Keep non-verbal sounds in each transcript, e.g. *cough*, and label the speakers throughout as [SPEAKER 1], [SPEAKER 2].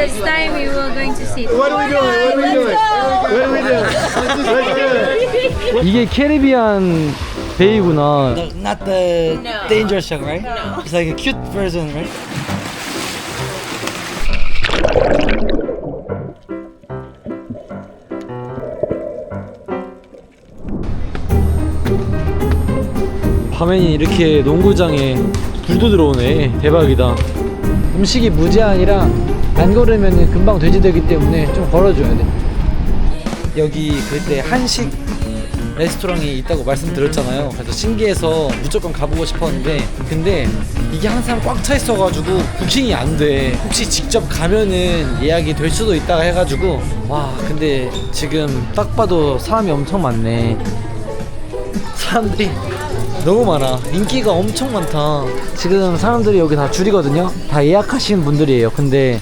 [SPEAKER 1] this time we were going to sit.
[SPEAKER 2] What are we doing? What are we doing? What are we doing? Let's do it.
[SPEAKER 3] 이게 캐리비안 베이구나.
[SPEAKER 4] The, not the dangerous shark, right? No. It's like a cute version, right?
[SPEAKER 3] 밤에는 이렇게 농구장에 불도 들어오네. 대박이다. 음식이 무제한이라 안 걸으면 금방 돼지되기 때문에 좀 걸어줘야 돼. 여기 그때 한식 레스토랑이 있다고 말씀드렸잖아요. 그래서 신기해서 무조건 가보고 싶었는데 근데 이게 항상 꽉 차 있어가지고 부킹이 안 돼. 혹시 직접 가면은 예약이 될 수도 있다가 해가지고 와 근데 지금 딱 봐도 사람이 엄청 많네. 사람들이 너무 많아. 인기가 엄청 많다. 지금 사람들이 여기 다 줄이거든요. 다 예약하신 분들이에요. 근데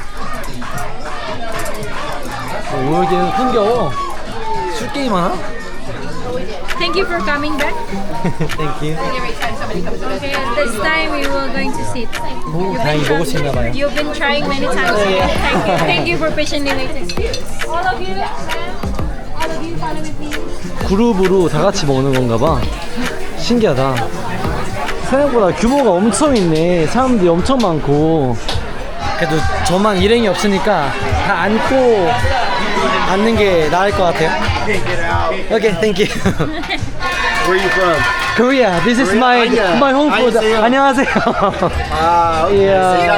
[SPEAKER 3] 오, 왜 이렇게 흥겨워? 술 게임 하나?
[SPEAKER 1] Thank you for coming back.
[SPEAKER 3] Thank you.
[SPEAKER 1] Okay, this time we were going to sit.
[SPEAKER 3] 오, 다행히 먹을 수 있나 봐요.
[SPEAKER 1] You've been trying many times. Thank you. Thank you for patiently waiting. All of you, all of you, follow me please.
[SPEAKER 3] 그룹으로 다 같이 먹는 건가 봐. 신기하다. 생각보다 규모가 엄청 있네. 사람들이 엄청 많고. 그래도 저만 일행이 없으니까 다 안고 앉는 게 나을 것 같아요. 오케이, thank you.
[SPEAKER 2] Where are you from?
[SPEAKER 3] Korea. This is my my home food.
[SPEAKER 2] 안녕하세요.
[SPEAKER 3] 안녕하세요.
[SPEAKER 2] Ah, okay.
[SPEAKER 3] Yeah.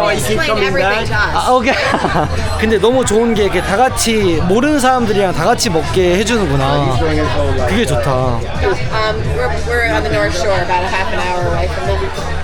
[SPEAKER 3] 아, 오케이. 근데 너무 좋은 게 이렇게 다 같이 모르는 사람들이랑 다 같이 먹게 해주는구나. 그게 좋다.
[SPEAKER 5] Um, we're, we're on the North Shore, about a half an hour away from Liverpool.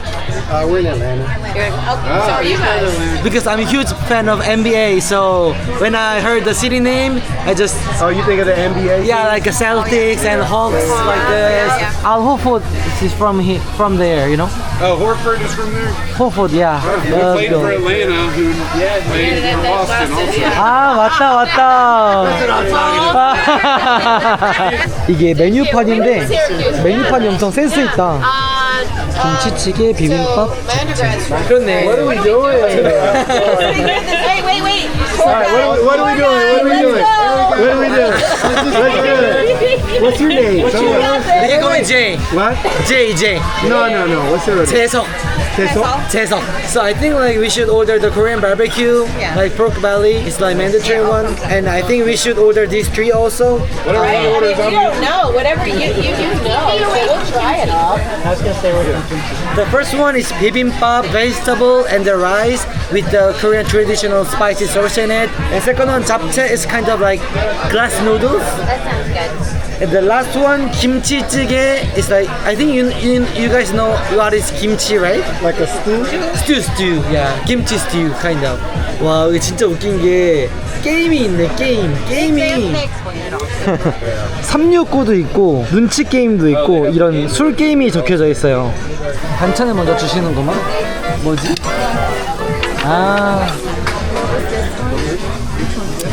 [SPEAKER 2] Uh, we're in Atlanta.
[SPEAKER 5] You're, okay, so
[SPEAKER 2] Ah,
[SPEAKER 5] are you
[SPEAKER 2] he's from
[SPEAKER 5] guys?
[SPEAKER 2] Atlanta.
[SPEAKER 3] Because I'm a huge fan of NBA, so when I heard the city name, I just
[SPEAKER 2] Oh, you think of the NBA?
[SPEAKER 3] yeah, like a Celtics and Hawks like this. Al Horford is from here, from there, you know.
[SPEAKER 6] Oh, Horford is from there.
[SPEAKER 3] Horford, yeah.
[SPEAKER 6] Who
[SPEAKER 3] Let's
[SPEAKER 6] played
[SPEAKER 3] go.
[SPEAKER 6] for Atlanta, who played
[SPEAKER 5] Yeah,
[SPEAKER 6] for
[SPEAKER 5] that's
[SPEAKER 6] Boston
[SPEAKER 5] Boston,
[SPEAKER 6] also.
[SPEAKER 5] yeah.
[SPEAKER 3] 아 맞다 맞다. 이게 메뉴판인데 메뉴판이 엄청 센스 있다.
[SPEAKER 5] Uh,
[SPEAKER 3] 김치찌개, 비빔밥. 그렇네.
[SPEAKER 2] What are we doing?
[SPEAKER 5] Wait, wait, wait.
[SPEAKER 2] All right, what are, we, what are we doing? What are we doing? What are we doing? Let's do it. What's your name? Tell me.
[SPEAKER 3] 이게 거면 J,
[SPEAKER 2] What?
[SPEAKER 3] J, J.
[SPEAKER 2] No, no, no. What's your name?
[SPEAKER 3] 재석.
[SPEAKER 2] Teso?
[SPEAKER 3] 재석. So I think like we should order the Korean barbecue,
[SPEAKER 5] Yeah.
[SPEAKER 3] like pork belly. It's like mandatory one, and I think we should order these three also.
[SPEAKER 6] Whatever
[SPEAKER 5] Right?
[SPEAKER 6] he
[SPEAKER 5] I mean, you don't know. Whatever you, you, you know. So we'll try it all. I was gonna say we're yeah.
[SPEAKER 3] The first one is bibimbap, vegetable, and the rice with the Korean traditional spicy sauce in it. And second one, japchae is kind of like glass noodles.
[SPEAKER 5] That sounds good.
[SPEAKER 3] And the last one, kimchi jjigae, is like I think you, you you guys know what is kimchi, right?
[SPEAKER 2] Like a stew?
[SPEAKER 3] Stew, stew, yeah, kimchi stew, kind of. 와, 이게 진짜 웃긴 게 게임이 있네, 게임, 게임이.
[SPEAKER 5] explain it all.
[SPEAKER 3] 369도 있고 눈치 게임도 있고 이런 술 게임이 적혀져 있어요. 반찬을 먼저 주시는구만. 뭐지? 아.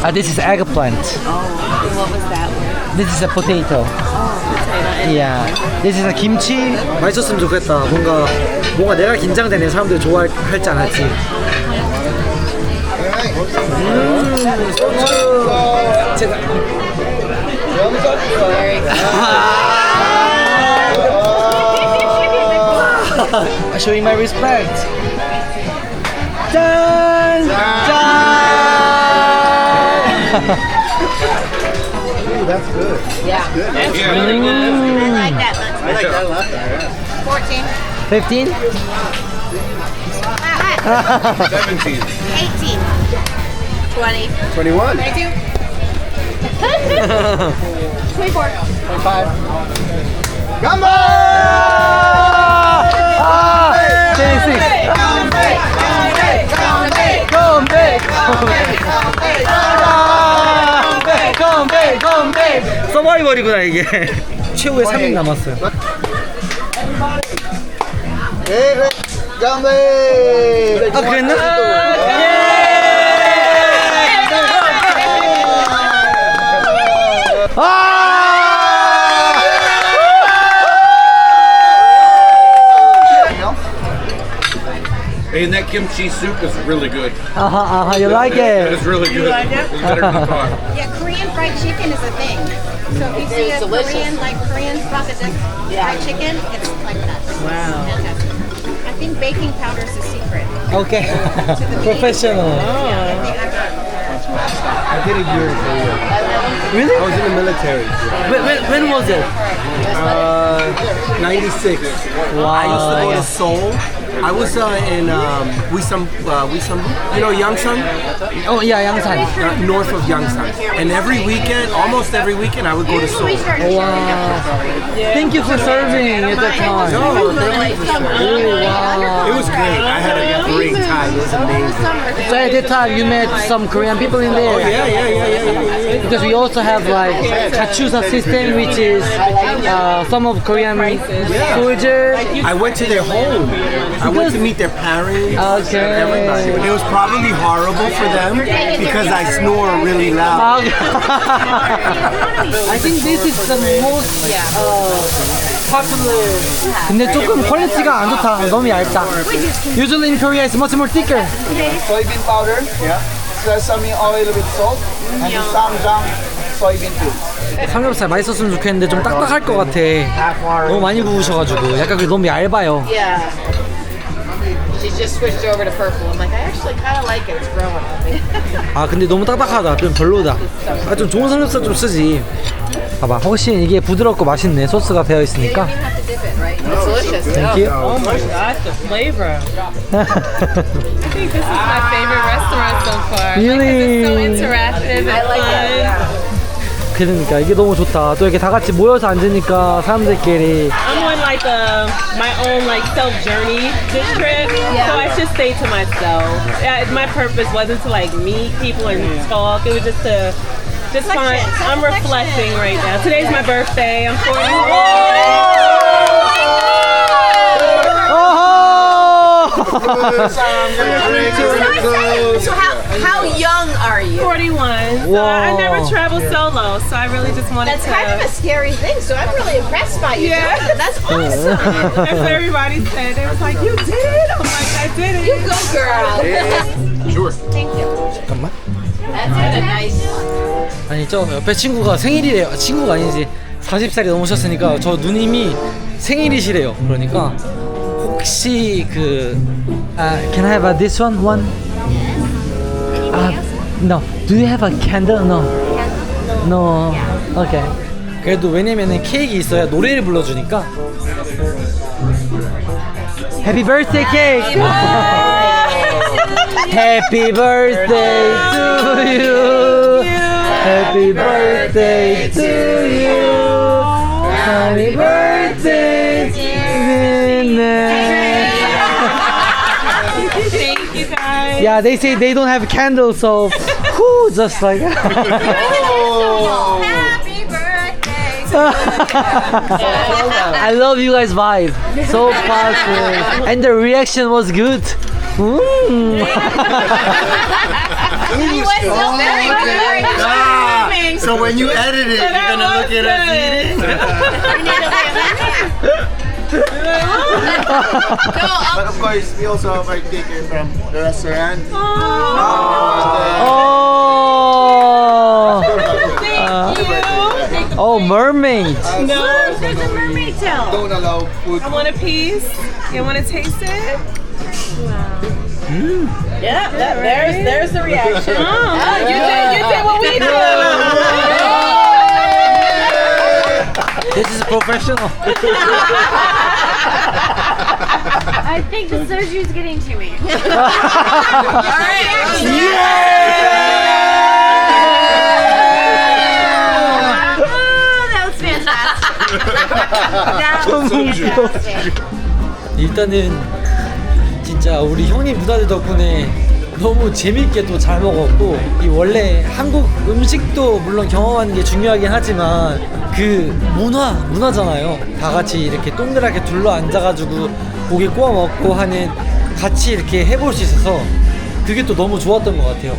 [SPEAKER 3] 아, this is eggplant.
[SPEAKER 5] What was that?
[SPEAKER 3] This is a potato. Yeah. This is a kimchi. 맛있었으면 좋겠다. 뭔가 뭔가 내가 긴장되네. 사람들이 좋아할지 안 할지. 음, 소주. 제가 showing my respect. 짠! 짠!
[SPEAKER 2] Ooh, that's good.
[SPEAKER 5] Yeah.
[SPEAKER 6] yeah.
[SPEAKER 5] I like that much.
[SPEAKER 2] I like that a lot there.
[SPEAKER 5] 14.
[SPEAKER 3] 15?
[SPEAKER 6] 17.
[SPEAKER 5] 18. 20.
[SPEAKER 2] 21.
[SPEAKER 5] 22. 24.
[SPEAKER 2] Come on!
[SPEAKER 3] 아! 제이스! 컴백! 서바이벌이구나 이게. 최후의 3인 남았어요.
[SPEAKER 2] come hey.
[SPEAKER 3] 아 그랬나?
[SPEAKER 6] Hey, in that kimchi soup is really good.
[SPEAKER 3] Uh-huh, uh-huh, you like
[SPEAKER 6] It
[SPEAKER 3] it?
[SPEAKER 6] is really good. It's better than I thought.
[SPEAKER 7] Yeah, Korean fried chicken is a thing. So if you see a
[SPEAKER 5] delicious.
[SPEAKER 7] Korean, like Korean sausage fried chicken, it's like that. Wow. Fantastic. I think baking powder is the secret.
[SPEAKER 3] Okay. *laughs* Professional.
[SPEAKER 7] Yeah, I think I-
[SPEAKER 2] I did a year in Korea.
[SPEAKER 3] Really?
[SPEAKER 2] I was in the military.
[SPEAKER 3] When, when, when was it?
[SPEAKER 2] Uh, 96. Wow. I used to go to Seoul. I was uh, in um, Wisam, uh, Wisam, you know Yangsan,
[SPEAKER 3] Oh, yeah, 양산.
[SPEAKER 2] uh, north of Yangsan. And every weekend, almost every weekend, I would go to Seoul.
[SPEAKER 3] Wow. Thank you for serving at that time.
[SPEAKER 2] No, thank you for.
[SPEAKER 3] Wow.
[SPEAKER 2] It was great. I had a great time. It was amazing.
[SPEAKER 3] So at that time, you met some Korean people in there.
[SPEAKER 2] Yeah, yeah, yeah, yeah, yeah, yeah.
[SPEAKER 3] Because we also have like Kachusa system, which is uh, some of Korean soldiers.
[SPEAKER 2] I went to their home. I went to meet their parents.
[SPEAKER 3] Okay.
[SPEAKER 2] Everybody. It was probably horrible for them because I snore really loud. *laughs*
[SPEAKER 3] I think this is the most uh, popular. 근데 조금 퀄리티가 안 좋다. 너무 얇다. Usually in Korea it's much more thicker.
[SPEAKER 8] soybean powder, yeah, sesame oil with salt, and samjang soybean too.
[SPEAKER 3] 삼겹살 맛있었으면 좋겠는데 좀 딱딱할 것 같아. 너무 많이 부으셔가지고 약간 그 너무 얇아요.
[SPEAKER 5] Yeah. She's just switched over to purple. I'm like, I actually kind of like it. It's growing on me.
[SPEAKER 3] 아 근데 너무 딱딱하다. 좀 별로다. 아 좀 좋은 삼겹살 좀 쓰지. 봐봐. 훨씬 이게 부드럽고 맛있네. 소스가 배어 있으니까.
[SPEAKER 5] It's delicious.
[SPEAKER 3] Thank you.
[SPEAKER 9] Oh my gosh, the flavor. I think this is my favorite restaurant so far.
[SPEAKER 3] Really?
[SPEAKER 9] It's so interactive and
[SPEAKER 5] I like it.
[SPEAKER 9] fun.
[SPEAKER 3] 그러니까 이게 너무 좋다. 또 이렇게 다 같이 모여서 앉으니까 사람들끼리
[SPEAKER 9] I'm on like a my own like self journey this trip, so I should stay to myself. Yeah, my purpose wasn't to like meet people and talk. It was just to just find. I'm reflecting right now. Today's my birthday. I'm 41.
[SPEAKER 5] So how, how young are you?
[SPEAKER 9] 41. So I, never traveled solo, so I really just wanted
[SPEAKER 5] That's
[SPEAKER 9] to.
[SPEAKER 5] kind of a scary thing. So I'm really impressed by you.
[SPEAKER 9] Yeah.
[SPEAKER 5] doing it. That's awesome.
[SPEAKER 9] That's what everybody said. It was like, you did it. I'm like, I did it.
[SPEAKER 5] You go, girl.
[SPEAKER 6] Sure.
[SPEAKER 3] 잠깐만.
[SPEAKER 5] That's a nice.
[SPEAKER 3] 아니 저 옆에 친구가 생일이래요. 친구가 아니지. 40살이 넘으셨으니까 저 누님이 생일이시래요. 그러니까 혹시 그 아, can I have a this one one? 아, no. Do you have a candle? No. No. Okay. 그래도 왜냐면은 케이크 있어야 노래를 불러주니까. Happy birthday cake. Happy birthday to you. Happy birthday to you. Happy birthday,
[SPEAKER 9] Thank
[SPEAKER 3] Yeah, they say they don't have candles, so *laughs* whoo, just like. *laughs*
[SPEAKER 7] Happy birthday. *laughs*
[SPEAKER 3] I love you guys' vibe. So positive, and the reaction was good. Mm.
[SPEAKER 7] He was so very good.
[SPEAKER 2] Ah, so when you edit it, you're gonna look at us eating.
[SPEAKER 8] But of course, we also have our ticket from the restaurant.
[SPEAKER 3] Oh. Oh, oh mermaid.
[SPEAKER 9] No,
[SPEAKER 7] There's a mermaid tail.
[SPEAKER 8] Don't allow food.
[SPEAKER 9] I want a piece. You want to taste it? Wow.
[SPEAKER 5] Yeah, that, there's there's the reaction.
[SPEAKER 9] Oh, you did. You did what we do.
[SPEAKER 3] This is professional.
[SPEAKER 1] I think the surgery's getting to me. Oh, that was fantastic. That was fantastic.
[SPEAKER 3] 일단은 진짜 우리 형님 누나들 덕분에 너무 재밌게 또 잘 먹었고 이 원래 한국 음식도 물론 경험하는 게 중요하긴 하지만 그 문화 문화잖아요. 다 같이 이렇게 동그랗게 둘러 앉아가지고 고기 구워 먹고 하는 같이 이렇게 해볼 수 있어서 그게 또 너무 좋았던 것 같아요.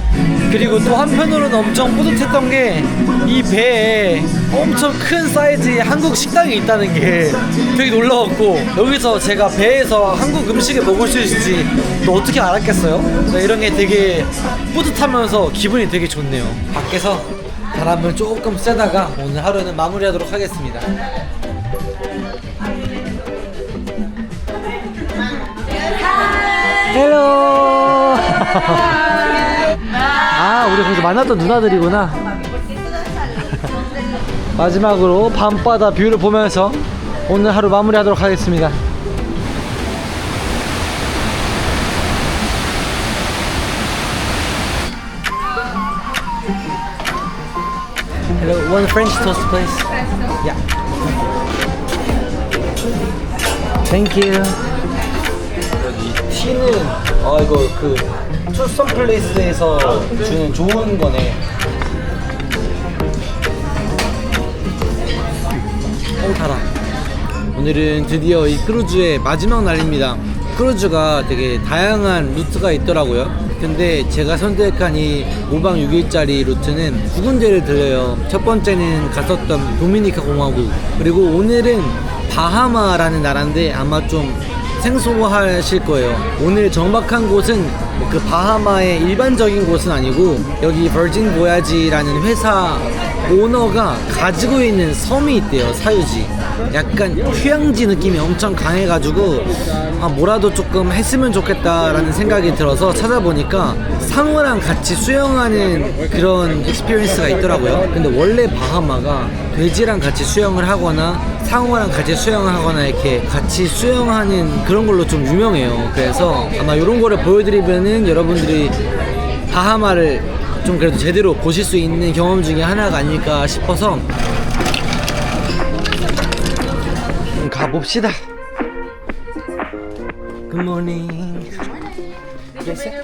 [SPEAKER 3] 그리고 또 한편으로는 엄청 뿌듯했던 게 이 배에 엄청 큰 사이즈의 한국 식당이 있다는 게 되게 놀라웠고 여기서 제가 배에서 한국 음식을 먹을 수 있을지 또 어떻게 알았겠어요? 그러니까 이런 게 되게 뿌듯하면서 기분이 되게 좋네요. 밖에서 바람을 조금 쐬다가 오늘 하루는 마무리하도록 하겠습니다. 헬로. 아, 우리 거기서 만났던 누나들이구나. *laughs* 마지막으로 밤바다 뷰를 보면서 오늘 하루 마무리하도록 하겠습니다. Hello, one French toast, please. Yeah. Thank you. 여기 티는 아 이거 그 투썸 플레이스에서 주는 좋은 거네. 어 달아. 오늘은 드디어 이 크루즈의 마지막 날입니다. 크루즈가 되게 다양한 루트가 있더라고요. 근데 제가 선택한 이 5박 6일짜리 루트는 두 군데를 들려요. 첫 번째는 갔었던 도미니카 공화국. 그리고 오늘은 바하마라는 나라인데 아마 좀 생소하실 거예요. 오늘 정박한 곳은 그 바하마의 일반적인 곳은 아니고 여기 버진 보야지라는 회사 오너가 가지고 있는 섬이 있대요. 사유지. 약간 휴양지 느낌이 엄청 강해가지고 아 뭐라도 조금 했으면 좋겠다라는 생각이 들어서 찾아보니까 상어랑 같이 수영하는 그런 익스피리언스가 있더라고요. 근데 원래 바하마가 돼지랑 같이 수영을 하거나 상어랑 같이 수영을 하거나 이렇게 같이 수영하는 그런 걸로 좀 유명해요. 그래서 아마 이런 거를 보여드리면 은 여러분들이 바하마를 좀 그래도 제대로 보실 수 있는 경험 중에 하나가 아닐까 싶어서 좀 가봅시다. Good morning.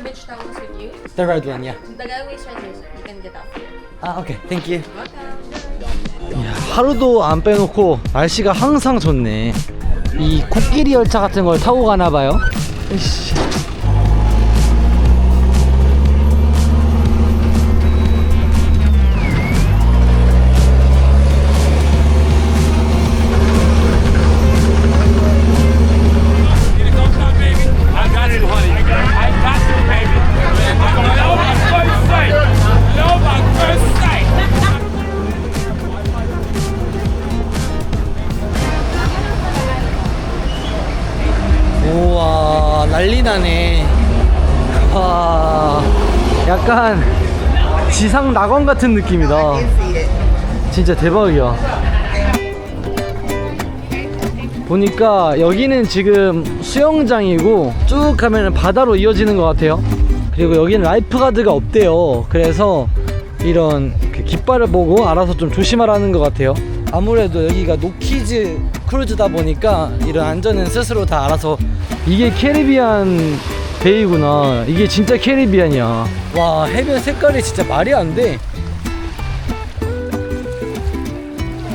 [SPEAKER 1] Beach towels with you?
[SPEAKER 3] The red one, yeah.
[SPEAKER 1] The guy waits right here, sir. You can get out here.
[SPEAKER 3] 아, 오케이. 땡큐. 야, 하루도 안 빼놓고 날씨가 항상 좋네. 이 코끼리 열차 같은 걸 타고 가나 봐요. 이씨. 나네. 와, 약간 지상 낙원 같은 느낌이다. 진짜 대박이야. 보니까 여기는 지금 수영장이고 쭉 가면 바다로 이어지는 것 같아요. 그리고 여기는 라이프가드가 없대요. 그래서 이런 그 깃발을 보고 알아서 좀 조심하라는 것 같아요. 아무래도 여기가 노키즈 크루즈다 보니까 이런 안전은 스스로 다 알아서 이게 캐리비안 베이구나. 이게 진짜 캐리비안이야. 와 해변 색깔이 진짜 말이 안 돼.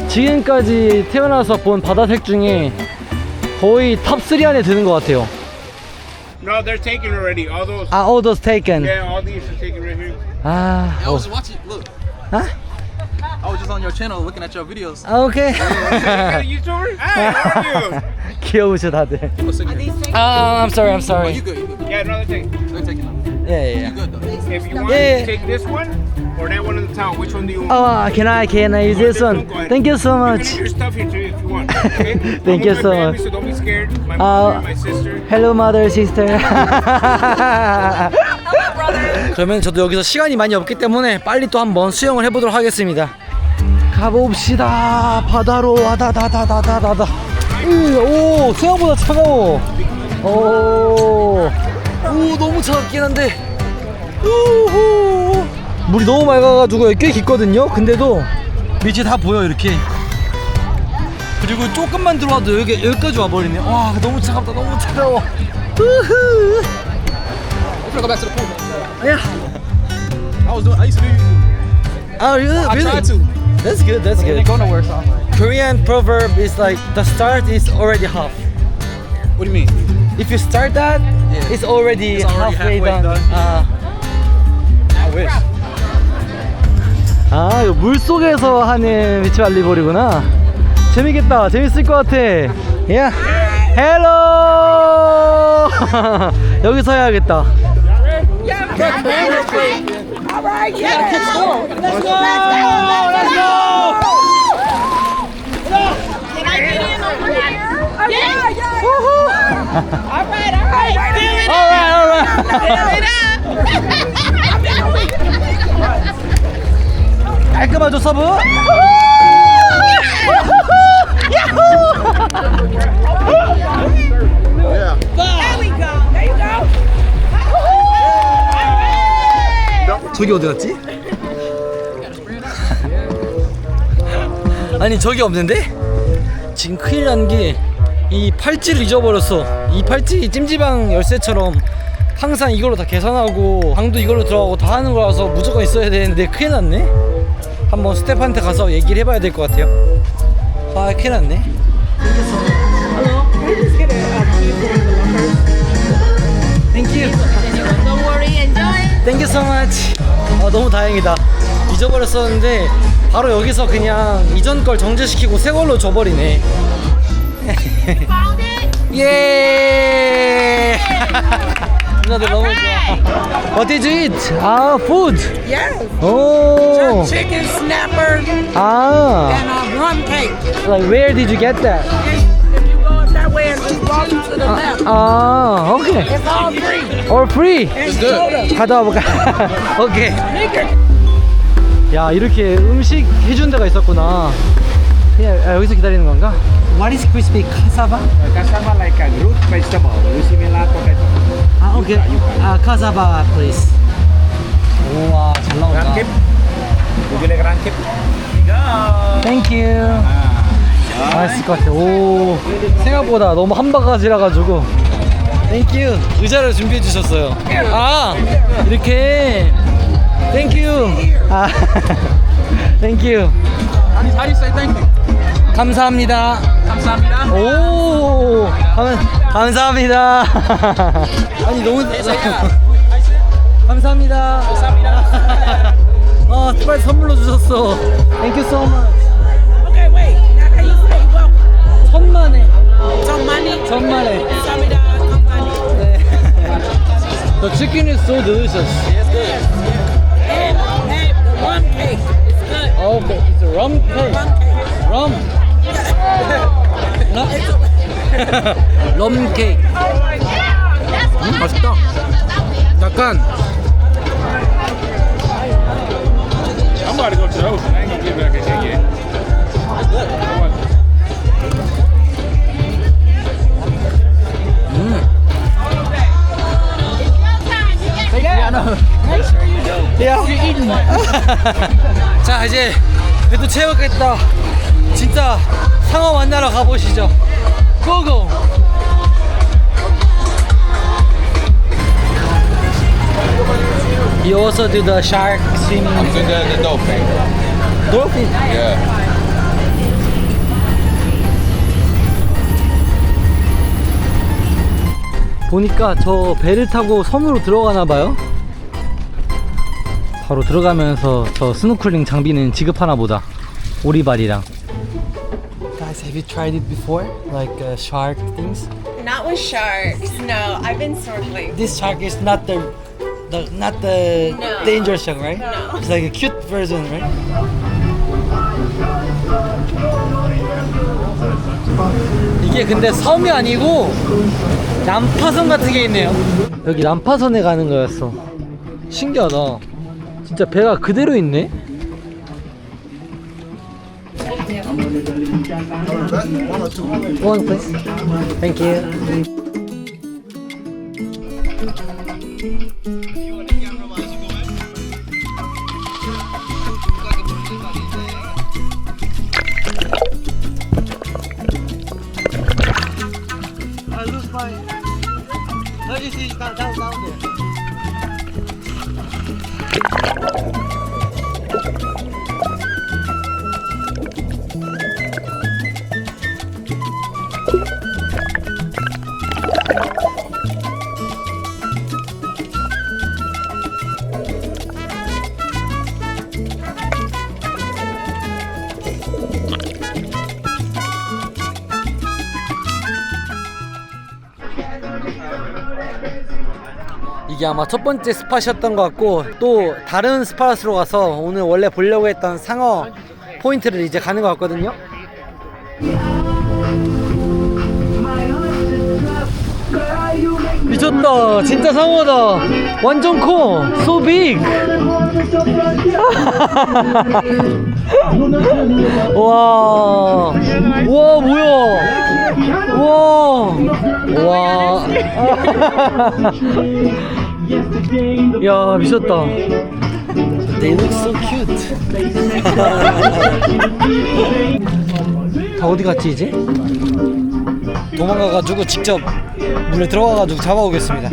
[SPEAKER 3] 지금까지 태어나서 본 바다색 중에 거의 탑3 안에 드는 것 같아요.
[SPEAKER 6] No, they're taken already. All those.
[SPEAKER 3] 아, all those taken.
[SPEAKER 6] Yeah, all these are taken right here.
[SPEAKER 3] 아,
[SPEAKER 4] I was watching. Look,
[SPEAKER 3] 아,
[SPEAKER 4] I was just on your channel looking at your videos.
[SPEAKER 3] 아, 오케이.
[SPEAKER 6] Hey, YouTuber? Hi, how are you?
[SPEAKER 3] 귀여우셔 다들.
[SPEAKER 4] What's in here?
[SPEAKER 3] 아, I'm sorry, I'm sorry.
[SPEAKER 4] You good? You good?
[SPEAKER 6] Yeah, another thing.
[SPEAKER 4] They're taking them.
[SPEAKER 3] 예, 예.
[SPEAKER 4] You good though?
[SPEAKER 6] If you want,
[SPEAKER 3] Yeah.
[SPEAKER 6] take this one or that one in the towel. Which one do you want?
[SPEAKER 3] Oh, can I, can I use this one? Thank you so
[SPEAKER 6] You can
[SPEAKER 3] much.
[SPEAKER 6] leave your stuff here too if you want. Okay?
[SPEAKER 3] Thank
[SPEAKER 6] I'm
[SPEAKER 3] you
[SPEAKER 6] with
[SPEAKER 3] so
[SPEAKER 6] my family,
[SPEAKER 3] much.
[SPEAKER 6] So don't be scared. My
[SPEAKER 3] Uh,
[SPEAKER 6] mother, my sister.
[SPEAKER 3] Hello, mother, sister. 그러면 저도 여기서 시간이 많이 없기 때문에 빨리 또 한번 수영을 해보도록 하겠습니다. 가봅시다. 바다로 와다다다다다다. 오, 생각보다 차가워. 오, 오, 너무 차갑긴 한데. 우후. 물이 너무 맑아가지고 꽤 깊거든요. 근데도 밑이 다 보여 이렇게. 그리고 조금만 들어와도 여기 여기까지 와버리네. 와 너무 차갑다 너무 차가워. 우후.
[SPEAKER 4] Gonna.
[SPEAKER 3] 야.
[SPEAKER 4] I was doing. I used to do YouTube.
[SPEAKER 3] Oh really?
[SPEAKER 4] I tried to.
[SPEAKER 3] That's good. That's
[SPEAKER 4] It
[SPEAKER 3] good.
[SPEAKER 4] didn't go nowhere. So I'm like,
[SPEAKER 3] Korean proverb is like the start is already half.
[SPEAKER 4] what do you mean?
[SPEAKER 3] If you start that,
[SPEAKER 4] Yeah.
[SPEAKER 3] it's already
[SPEAKER 4] It's already
[SPEAKER 3] halfway,
[SPEAKER 4] halfway
[SPEAKER 3] done.
[SPEAKER 4] done.
[SPEAKER 3] Uh, 아, 이거 물 속에서 하는 비치 발리볼이구나. 재밌겠다. 재밌을 것 같아. 야, 헬로. 여기서 해야겠다.
[SPEAKER 7] Can all right, all right. Fill it
[SPEAKER 3] alright, alright. 깔끔하죠 서브? 저기 어디 갔지? 아니 저기 없는데? 지금 큰일 난 게 이 팔찌를 잊어버렸어 이 팔찌 찜질방 열쇠처럼 항상 이걸로 다 계산하고 방도 이걸로 들어가고 다 하는 거라서 무조건 있어야 되는데 큰일 났네. 한번 스텝한테 가서 얘기를 해봐야 될 것 같아요. 아 큰일 났네. 땡큐
[SPEAKER 7] Don't worry, enjoy.
[SPEAKER 3] 땡큐 so much. 아 너무 다행이다. 잊어버렸었는데 바로 여기서 그냥 이전 걸 정지시키고 새 걸로 줘버리네? 예 누나들 너무 좋아 What did you eat? 아 food
[SPEAKER 5] Yes.
[SPEAKER 3] 오
[SPEAKER 5] Chicken snapper
[SPEAKER 3] 아
[SPEAKER 5] and a rum cake.
[SPEAKER 3] like where did you get that?
[SPEAKER 5] If you go that way and just walk to the left,
[SPEAKER 3] 아 오케이
[SPEAKER 5] it's all free.
[SPEAKER 3] all free
[SPEAKER 5] It's good.
[SPEAKER 3] 가다 와볼까? 오케이. 야 이렇게 음식 해준 데가 있었구나. 그냥 아, 여기서 기다리는 건가? What is crispy cassava?
[SPEAKER 8] Cassava like a root vegetable, similar potato.
[SPEAKER 3] 아 오케이. 아 cassava please. 우와 잘 나온다.
[SPEAKER 8] Rangkip. Would you like rangkip?
[SPEAKER 3] Thank you. 맛있을 것 같아. 오 생각보다 너무 한 바가지라 가지고. Thank you. 의자를 준비해 주셨어요. 아 이렇게. Thank you. 아 Thank you.
[SPEAKER 8] How do you say thank you?
[SPEAKER 3] 감사합니다.
[SPEAKER 8] 감사합니다.
[SPEAKER 3] 오, 감, 감사합니다. 아니 너무 감사합니다. 감사합니다. 어, 특별 선물로 주셨어. Thank you so much.
[SPEAKER 5] Okay, wait. Now how you say welcome?
[SPEAKER 3] 천만에,
[SPEAKER 5] money.
[SPEAKER 3] 천만에.
[SPEAKER 5] Samida, company.
[SPEAKER 3] 네. The chicken is so delicious.
[SPEAKER 5] And, and the rum cake. It's good.
[SPEAKER 3] Okay, it's a rum cake.
[SPEAKER 5] Rum cake.
[SPEAKER 3] rum. 나? 럼 케이크. 음, 맛있다. 약간. 자 이제 배도 채웠겠다 진짜 상어 만나러 가보시죠 고고 You also do the shark swimming
[SPEAKER 6] I'm doing the, the dolphin.
[SPEAKER 3] dolphin
[SPEAKER 6] Yeah.
[SPEAKER 3] 보니까 저 배를 타고 섬으로 들어가나 봐요 바로 들어가면서 저 스노클링 장비는 지급하나 보다 오리발이랑 Guys, have you tried it before? Like uh, shark things?
[SPEAKER 10] Not with sharks. No, I've been snorkeling.
[SPEAKER 3] This shark is not the, the not the
[SPEAKER 10] No.
[SPEAKER 3] dangerous shark, right?
[SPEAKER 10] No.
[SPEAKER 3] It's like a cute version, right? 이게 근데 섬이 아니고 난파선 같은 게 있네요. 여기 난파선에 가는 거였어. 신기하다. 진짜 배가 그대로 있네. One please. Thank you. 이게 아마 첫 번째 스팟이었던 것 같고 또 다른 스팟으로 가서 오늘 원래 보려고 했던 상어 포인트를 이제 가는 것 같거든요. 미쳤다. 진짜 상어다. 완전 커. So big. *laughs* 와, 와 뭐야? 와, 와, *laughs* *laughs* 야 미쳤다 They look so cute *laughs* 다 어디 갔지 이제? 도망가가지고 직접 물에 들어가가지고 잡아오겠습니다.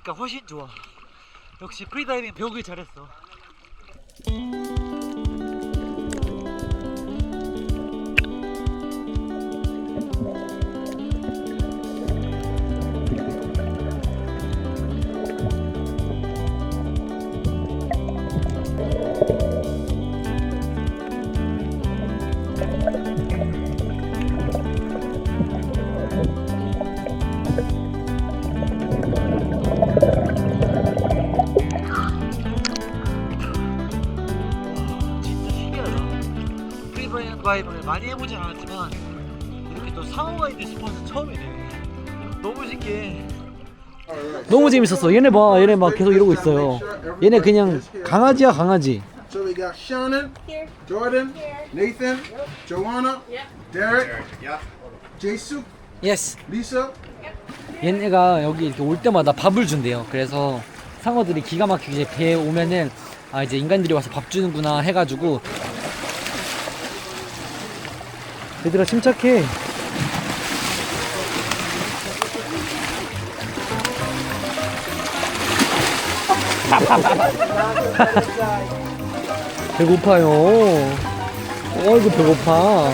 [SPEAKER 3] 보니까 훨씬 좋아. 역시 프리다이빙 배우길 잘했어. 많이 해보진 않았지만 이렇게 또 상어가 있는 스팟은 처음이네. 너무 신기해. 너무 재밌었어. 얘네 봐, 얘네 막 계속 이러고 있어요. 얘네 그냥 강아지야 강아지.
[SPEAKER 8] So we got Shannon, Jordan, Nathan, Joanna, Derek, Jesus,
[SPEAKER 3] Yes.
[SPEAKER 8] Lisa.
[SPEAKER 3] 얘네가 여기 이렇게 올 때마다 밥을 준대요. 그래서 상어들이 기가 막히게 이제 배에 오면은 아 이제 인간들이 와서 밥 주는구나 해가지고 얘들아 침착해. 배고파요. 어이구 배고파.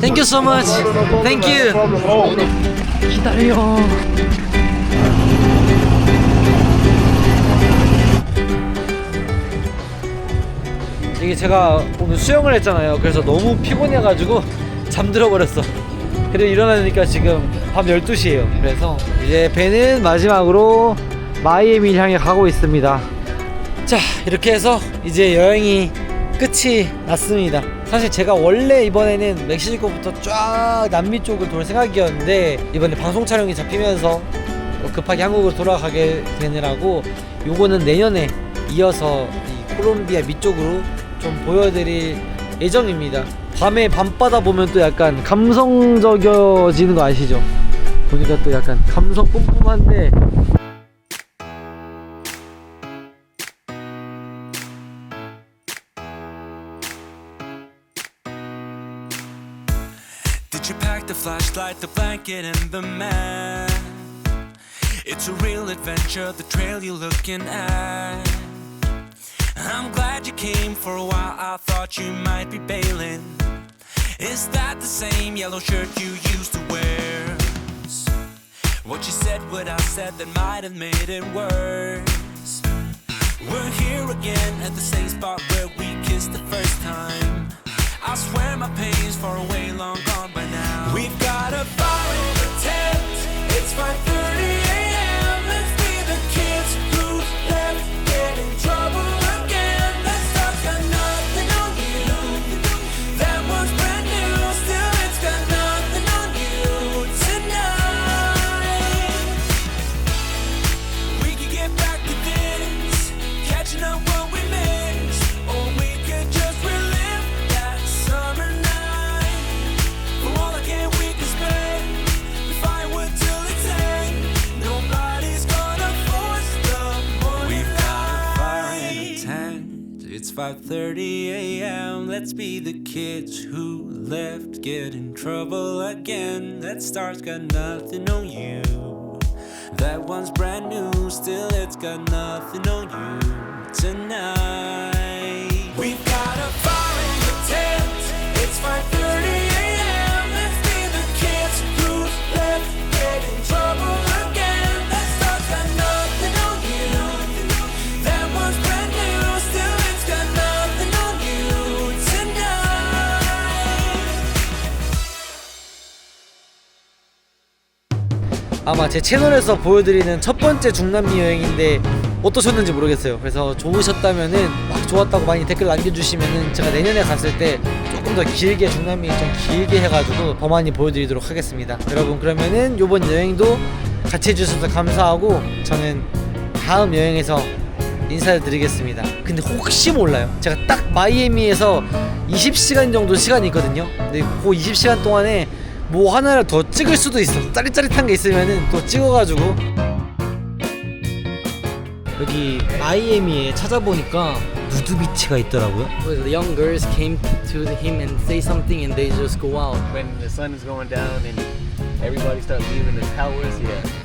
[SPEAKER 3] Thank you so much. Thank you. 기다려. 이게 제가 오늘 수영을 했잖아요. 그래서 너무 피곤해가지고 잠들어 버렸어. 그리고 일어나니까 지금 밤 12시예요. 그래서 이제 배는 마지막으로 마이애미를 향해 가고 있습니다. 자, 이렇게 해서 이제 여행이 끝이 났습니다. 사실 제가 원래 이번에는 멕시코부터 쫙 남미 쪽을 돌 생각이었는데 이번에 방송 촬영이 잡히면서 급하게 한국으로 돌아가게 되느라고 요거는 내년에 이어서 이 콜롬비아 밑쪽으로 좀 보여드릴 예정입니다. 밤에 밤바다 보면 또 약간 감성적여지는 거 아시죠? 보니까 또 약간 감성 뿜뿜한데.
[SPEAKER 11] I'm glad you came for a while, I thought you might be bailing. Is that the same yellow shirt you used to wear? What you said, what I said, that might have made it worse. We're here again at the same spot where we kissed the first time. I swear my pain's far away, long gone by now. We've got a fire in the tent. It's 5:30 a.m. It's 5:30 a.m. Let's be the kids who left, get in trouble again. That star's got nothing on you. That one's brand new, still it's got nothing on you tonight. We've got a fire in the tent. It's 5:30
[SPEAKER 3] 아마 제 채널에서 보여드리는 첫 번째 중남미 여행인데 어떠셨는지 모르겠어요. 그래서 좋으셨다면은 막 좋았다고 많이 댓글 남겨주시면은 제가 내년에 갔을 때 조금 더 길게 중남미 좀 길게 해가지고 더 많이 보여드리도록 하겠습니다. 여러분 그러면은 이번 여행도 같이 해주셔서 감사하고 저는 다음 여행에서 인사를 드리겠습니다. 근데 혹시 몰라요. 제가 딱 마이애미에서 20시간 정도 시간이 있거든요. 근데 그 20시간 동안에 뭐 하나를 더 찍을 수도 있어. 짜릿짜릿한 게 있으면은 또 찍어가지고 여기 마이애미에 찾아보니까 누드 비치가 있더라고요. The young girls came to him and say something and they just go out.
[SPEAKER 12] when the sun is going down and everybody starts leaving the towers, yeah.